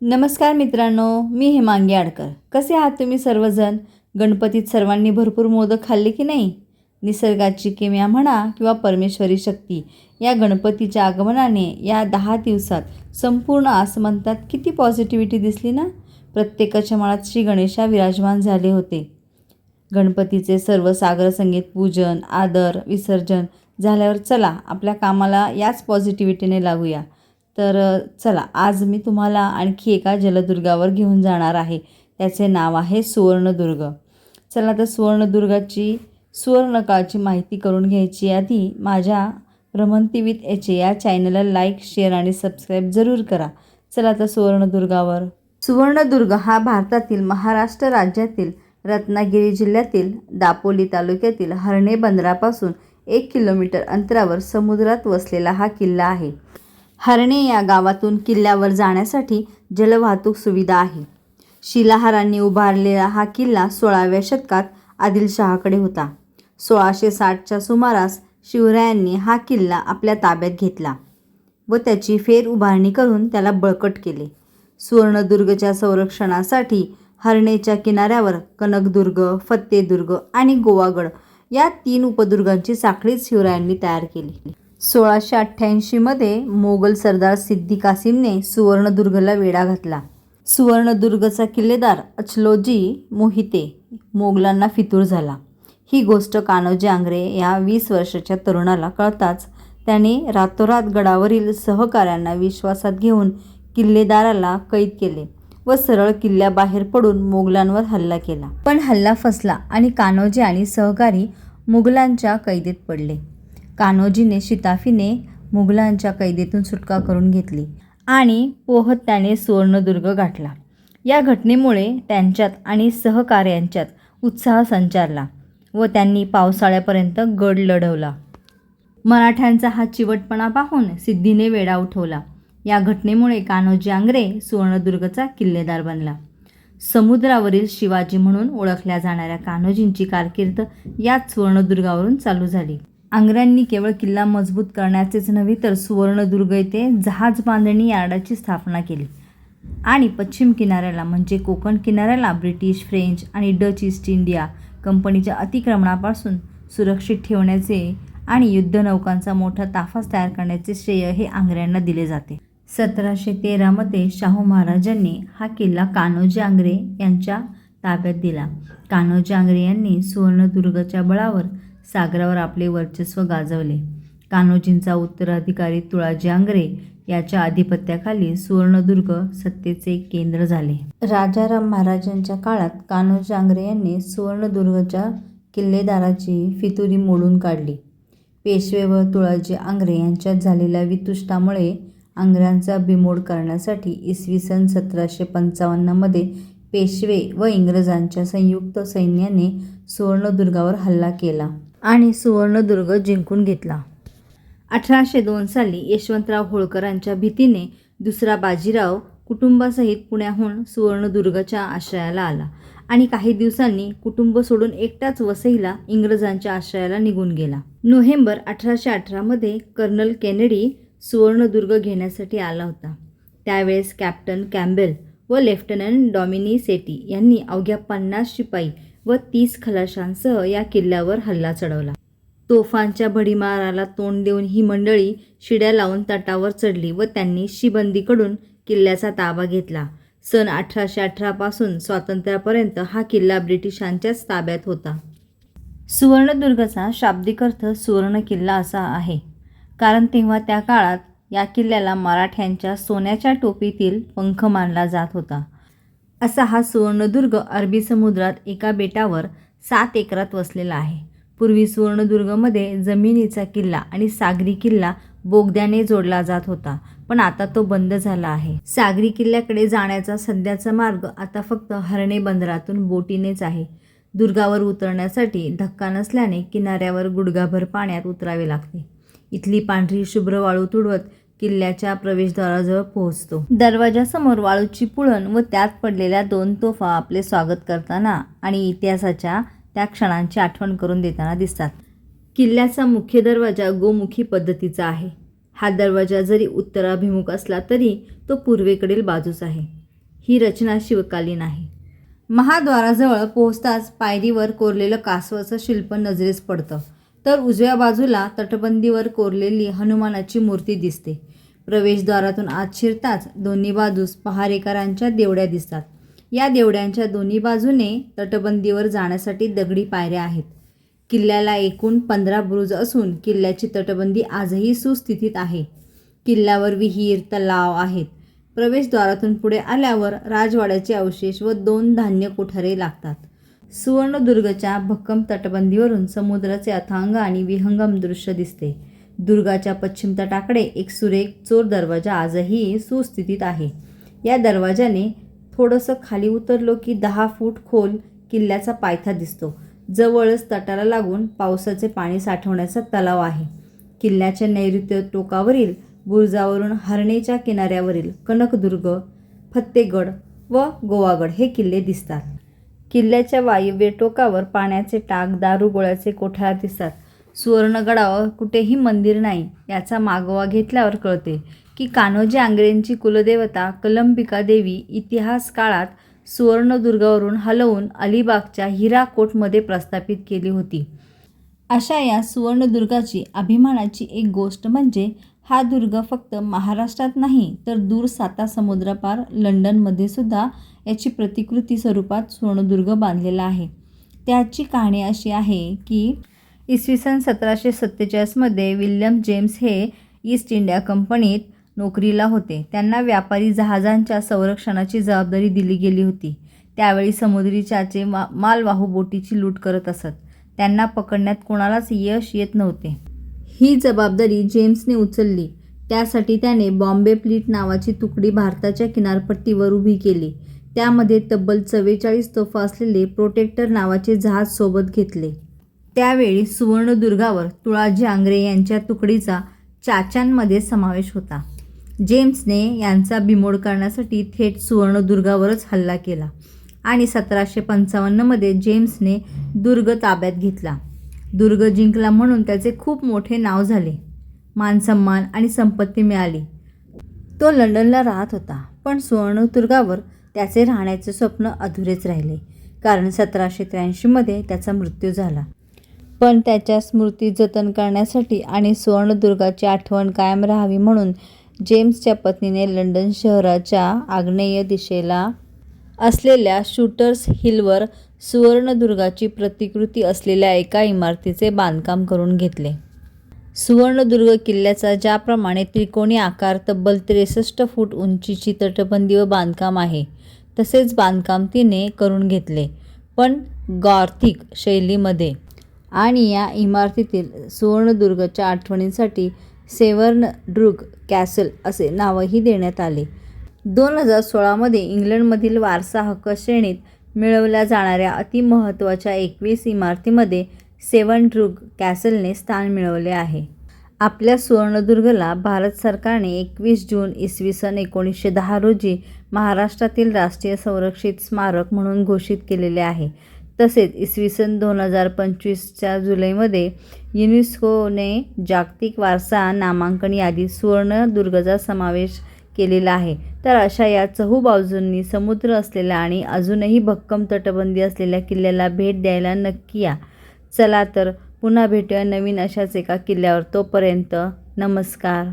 नमस्कार मित्रांनो मी हेमांगी आडकर. कसे आहात तुम्ही सर्वजण? गणपतीत सर्वांनी भरपूर मोदक खाल्ले की नाही? निसर्गाची किम्या म्हणा किंवा परमेश्वरी शक्ती या गणपतीच्या आगमनाने या दहा दिवसात संपूर्ण आसमंतात किती पॉझिटिव्हिटी दिसली ना? प्रत्येकाच्या मनात श्री गणेशा विराजमान झाले होते. गणपतीचे सर्व सागर संगीत पूजन आदर विसर्जन झाल्यावर चला आपल्या कामाला याच पॉझिटिव्हिटीने लागूया. तर चला आज मी तुम्हाला आणखी एका जलदुर्गावर घेऊन जाणार आहे. त्याचे नाव आहे सुवर्णदुर्ग. चला तर सुवर्णदुर्गाची सुवर्णकाळची माहिती करून घ्यायची आधी माझ्या भ्रमंती विथ एच या चॅनलला लाईक शेअर आणि सबस्क्राईब जरूर करा. चला तर सुवर्णदुर्गावर. सुवर्णदुर्ग हा भारतातील महाराष्ट्र राज्यातील रत्नागिरी जिल्ह्यातील दापोली तालुक्यातील हर्णे बंदरापासून एक किलोमीटर अंतरावर समुद्रात वसलेला हा किल्ला आहे. हरणे या गावातून किल्ल्यावर जाण्यासाठी जलवाहतूक सुविधा आहे. शिलाहारांनी उभारलेला हा किल्ला सोळाव्या शतकात आदिलशहाकडे होता. सोळाशे साठच्या सुमारास शिवरायांनी हा किल्ला आपल्या ताब्यात घेतला व त्याची फेर उभारणी करून त्याला बळकट केले. सुवर्णदुर्गच्या संरक्षणासाठी हरणेच्या किनाऱ्यावर कनकदुर्ग फत्तेदुर्ग आणि गोवागड या तीन उपदुर्गांची साखळी शिवरायांनी तयार केली. सोळाशे अठ्ठ्याऐंशीमध्ये मोगल सरदार सिद्दी कासिमने सुवर्णदुर्गला वेढा घातला. सुवर्णदुर्गचा किल्लेदार अचलोजी मोहिते मोगलांना फितूर झाला. ही गोष्ट कान्होजी आंग्रे या वीस वर्षाच्या तरुणाला कळताच त्याने रातोरात गडावरील सहकाऱ्यांना विश्वासात घेऊन किल्लेदाराला कैद केले व सरळ किल्ल्याबाहेर पडून मोगलांवर हल्ला केला. पण हल्ला फसला आणि कान्होजी आणि सहकारी मुघलांच्या कैदेत पडले. कान्होजीने शिताफीने मुघलांच्या कैदेतून सुटका करून घेतली आणि पोहत त्याने सुवर्णदुर्ग गाठला. या घटनेमुळे त्यांच्यात आणि सहकार्यांच्यात उत्साह संचारला व त्यांनी पावसाळ्यापर्यंत गड लढवला. मराठ्यांचा हा चिवटपणा पाहून सिद्धीने वेढा उठवला. या घटनेमुळे कान्होजी आंग्रे सुवर्णदुर्गचा किल्लेदार बनला. समुद्रावरील शिवाजी म्हणून ओळखल्या जाणाऱ्या कान्होजींची कारकीर्द याच सुवर्णदुर्गावरून चालू झाली. आंग्र्यांनी केवळ किल्ला मजबूत करण्याचेच नव्हे तर सुवर्णदुर्ग येथे जहाज बांधणी यार्डाची स्थापना केली. आणि पश्चिम किनाऱ्याला म्हणजे कोकण किनाऱ्याला ब्रिटिश फ्रेंच आणि डच ईस्ट इंडिया कंपनीच्या अतिक्रमणापासून सुरक्षित ठेवण्याचे आणि युद्धनौकांचा मोठा ताफास तयार करण्याचे श्रेय हे आंग्र्यांना दिले जाते. सतराशे तेरामध्ये शाहू महाराजांनी हा किल्ला कान्होजी आंग्रे यांच्या ताब्यात दिला. कान्होजी आंग्रे यांनी सुवर्णदुर्गच्या बळावर सागरावर आपले वर्चस्व गाजवले. कान्होजींचा उत्तराधिकारी तुळाजी आंग्रे याच्या अधिपत्याखाली सुवर्णदुर्ग सत्तेचे केंद्र झाले. राजाराम महाराजांच्या काळात कान्होजी आंग्रे यांनी सुवर्णदुर्गच्या किल्लेदाराची फितुरी मोडून काढली. पेशवे व तुळाजी आंग्रे यांच्यात झालेल्या वितुष्टामुळे आंग्र्यांचा बिमोड करण्यासाठी इसवी सन सतराशे पंचावन्नमध्ये पेशवे व इंग्रजांच्या संयुक्त सैन्याने सुवर्णदुर्गावर हल्ला केला. आणि सुवर्णदुर्ग जिंकून घेतला. अठराशे दोन साली यशवंतराव होळकरांच्या भीतीने दुसरा बाजीराव कुटुंबासहित पुण्याहून सुवर्णदुर्गच्या आश्रयाला आला आणि काही दिवसांनी कुटुंब सोडून एकटाच वसईला इंग्रजांच्या आश्रयाला निघून गेला. नोव्हेंबर अठराशे अठरामध्ये कर्नल केनेडी सुवर्णदुर्ग घेण्यासाठी आला होता. त्यावेळेस कॅप्टन कॅम्बेल व लेफ्टनंट डॉमिनी सेटी यांनी अवघ्या पन्नास शिपाई व तीस खलाशांसह या किल्ल्यावर हल्ला चढवला. तोफांच्या भडीमाराला तोंड देऊन ही मंडळी शिड्या लावून तटावर चढली व त्यांनी शिबंदीकडून किल्ल्याचा ताबा घेतला. सन अठराशे अठरापासून स्वातंत्र्यापर्यंत हा किल्ला ब्रिटिशांच्याच ताब्यात होता. सुवर्णदुर्गचा शाब्दिक अर्थ सुवर्ण किल्ला असा आहे. कारण तेव्हा त्या काळात या किल्ल्याला मराठ्यांच्या सोन्याच्या टोपीतील पंख मानला जात होता. असा हा सुवर्णदुर्ग अरबी समुद्रात एका बेटावर सात एकरात वसलेला आहे. पूर्वी सुवर्णदुर्गमध्ये जमिनीचा किल्ला आणि सागरी किल्ला बोगद्याने जोडला जात होता पण आता तो बंद झाला आहे. सागरी किल्ल्याकडे जाण्याचा सध्याचा मार्ग आता फक्त हरणे बंदरातून बोटीनेच आहे. दुर्गावर उतरण्यासाठी धक्का नसल्याने किनाऱ्यावर गुडघाभर पाण्यात उतरावे लागते. इथली पांढरी शुभ्र वाळू तुडवत किल्ल्याच्या प्रवेशद्वाराजवळ पोहोचतो. दरवाजासमोर वाळूची पुळण व त्यात पडलेल्या दोन तोफा आपले स्वागत करताना आणि इतिहासाच्या त्या क्षणांची आठवण करून देताना दिसतात. किल्ल्याचा मुख्य दरवाजा गोमुखी पद्धतीचा आहे. हा दरवाजा जरी उत्तराभिमुख असला तरी तो पूर्वेकडील बाजूच आहे. ही रचना शिवकालीन आहे. महाद्वाराजवळ पोहोचताच पायरीवर कोरलेलं कासवाचं शिल्प नजरेस पडतं. तर उजव्या बाजूला तटबंदीवर कोरलेली हनुमानाची मूर्ती दिसते. प्रवेशद्वारातून आत शिरताच दोन्ही बाजूस पहारेकरांच्या देवड्या दिसतात. या देवड्यांच्या दोन्ही बाजूने तटबंदीवर जाण्यासाठी दगडी पायऱ्या आहेत. किल्ल्याला एकूण पंधरा बुरुज असून किल्ल्याची तटबंदी आजही सुस्थितीत आहे. किल्ल्यावर विहीर तलाव आहेत. प्रवेशद्वारातून पुढे आल्यावर राजवाड्याचे अवशेष व दोन धान्य कोठारे लागतात. सुवर्णदुर्गच्या भक्कम तटबंदीवरून समुद्राचे अथांग आणि विहंगम दृश्य दिसते. दुर्गाच्या पश्चिम तटाकडे एक सुरेख चोर दरवाजा आजही सुस्थितीत आहे. या दरवाजाने थोडंसं खाली उतरलो की दहा फूट खोल किल्ल्याचा पायथा दिसतो. जवळच तटाला लागून पावसाचे पाणी साठवण्याचा तलाव आहे. किल्ल्याच्या नैऋत्य टोकावरील बुरुजावरून हरणेच्या किनाऱ्यावरील कनकदुर्ग फत्तेगड व गोवागड हे किल्ले दिसतात. किल्ल्याच्या वायव्य टोकावर पाण्याचे टाक दारुगोळ्याचे कोठार दिसतात. सुवर्णगडावर कुठेही मंदिर नाही याचा मागोवा घेतल्यावर कळते की कान्होजी आंग्रेंची कुलदेवता कलंबिका देवी इतिहास काळात सुवर्णदुर्गावरून हलवून अलिबागच्या हिराकोटमध्ये प्रस्थापित केली होती. अशा या सुवर्णदुर्गाची अभिमानाची एक गोष्ट म्हणजे हा दुर्ग फक्त महाराष्ट्रात नाही तर दूर साता समुद्रापार लंडनमध्ये सुद्धा याची प्रतिकृती स्वरूपात सोनदुर्ग बांधलेला आहे. त्याची कहाणी अशी आहे की इसवी सन सतराशे सत्तेचाळीसमध्ये विल्यम जेम्स हे ईस्ट इंडिया कंपनीत नोकरीला होते. त्यांना व्यापारी जहाजांच्या संरक्षणाची जबाबदारी दिली गेली होती. त्यावेळी समुद्री चाचे मा मालवाहू बोटीची लूट करत असत. त्यांना पकडण्यात कोणालाच यश येत नव्हते. ही जबाबदारी जेम्सने उचलली. त्यासाठी त्याने बॉम्बे फ्लीट नावाची तुकडी भारताच्या किनारपट्टीवर उभी केली. त्यामध्ये तब्बल चव्वेचाळीस तोफा असलेले प्रोटेक्टर नावाचे जहाज सोबत घेतले. त्यावेळी सुवर्णदुर्गावर तुळाजी आंग्रे यांच्या तुकडीचा चाच्यांमध्ये समावेश होता. जेम्सने यांचा बिमोड करण्यासाठी थेट सुवर्णदुर्गावरच हल्ला केला आणि सतराशे पंचावन्नमध्ये जेम्सने दुर्ग ताब्यात घेतला. दुर्ग जिंकला म्हणून त्याचे खूप मोठे नाव झाले. मानसन्मान आणि संपत्ती मिळाली. तो लंडनला राहत होता पण सुवर्णदुर्गावर त्याचे राहण्याचे स्वप्न अधुरेच राहिले. कारण सतराशे त्र्याऐंशीमध्ये त्याचा मृत्यू झाला. पण त्याच्या स्मृती जतन करण्यासाठी आणि सुवर्णदुर्गाची आठवण कायम राहावी म्हणून जेम्सच्या पत्नीने लंडन शहराच्या आग्नेय दिशेला असलेल्या शूटर्स हिलवर सुवर्णदुर्गाची प्रतिकृती असलेल्या एका इमारतीचे बांधकाम करून घेतले. सुवर्णदुर्ग किल्ल्याचा ज्याप्रमाणे त्रिकोणी आकार तब्बल त्रेसष्ट फूट उंचीची तटबंदी व बांधकाम आहे. तसेच बांधकाम तिने करून घेतले पण गॉर्थिक शैलीमध्ये. आणि या इमारतीतील सुवर्णदुर्गच्या आठवणींसाठी सेवर्नड्रुग कॅसल असे नावही देण्यात आले. दोन हजार सोळामध्ये इंग्लंडमधील वारसा हक्क श्रेणीत मिळवल्या जाणाऱ्या अतिमहत्त्वाच्या एकवीस इमारतीमध्ये सेवनड्रुग कॅसलने स्थान मिळवले आहे. आपल्या सुवर्णदुर्गला भारत सरकारने एकवीस जून इसवी सन एकोणीसशे दहा रोजी महाराष्ट्रातील राष्ट्रीय संरक्षित स्मारक म्हणून घोषित केलेले आहे. तसेच इसवी सन दोन हजार पंचवीसच्या जुलैमध्ये युनेस्कोने जागतिक वारसा नामांकन यादीत सुवर्णदुर्गचा समावेश केलेला आहे. तर अशा या चहूबाजूंनी समुद्र असलेल्या आणि अजूनही भक्कम तटबंदी असलेल्या किल्ल्याला भेट द्यायला नक्की या. चला तर पुन्हा भेटूया नवीन अशाच एका किल्ल्यावर. तोपर्यंत नमस्कार.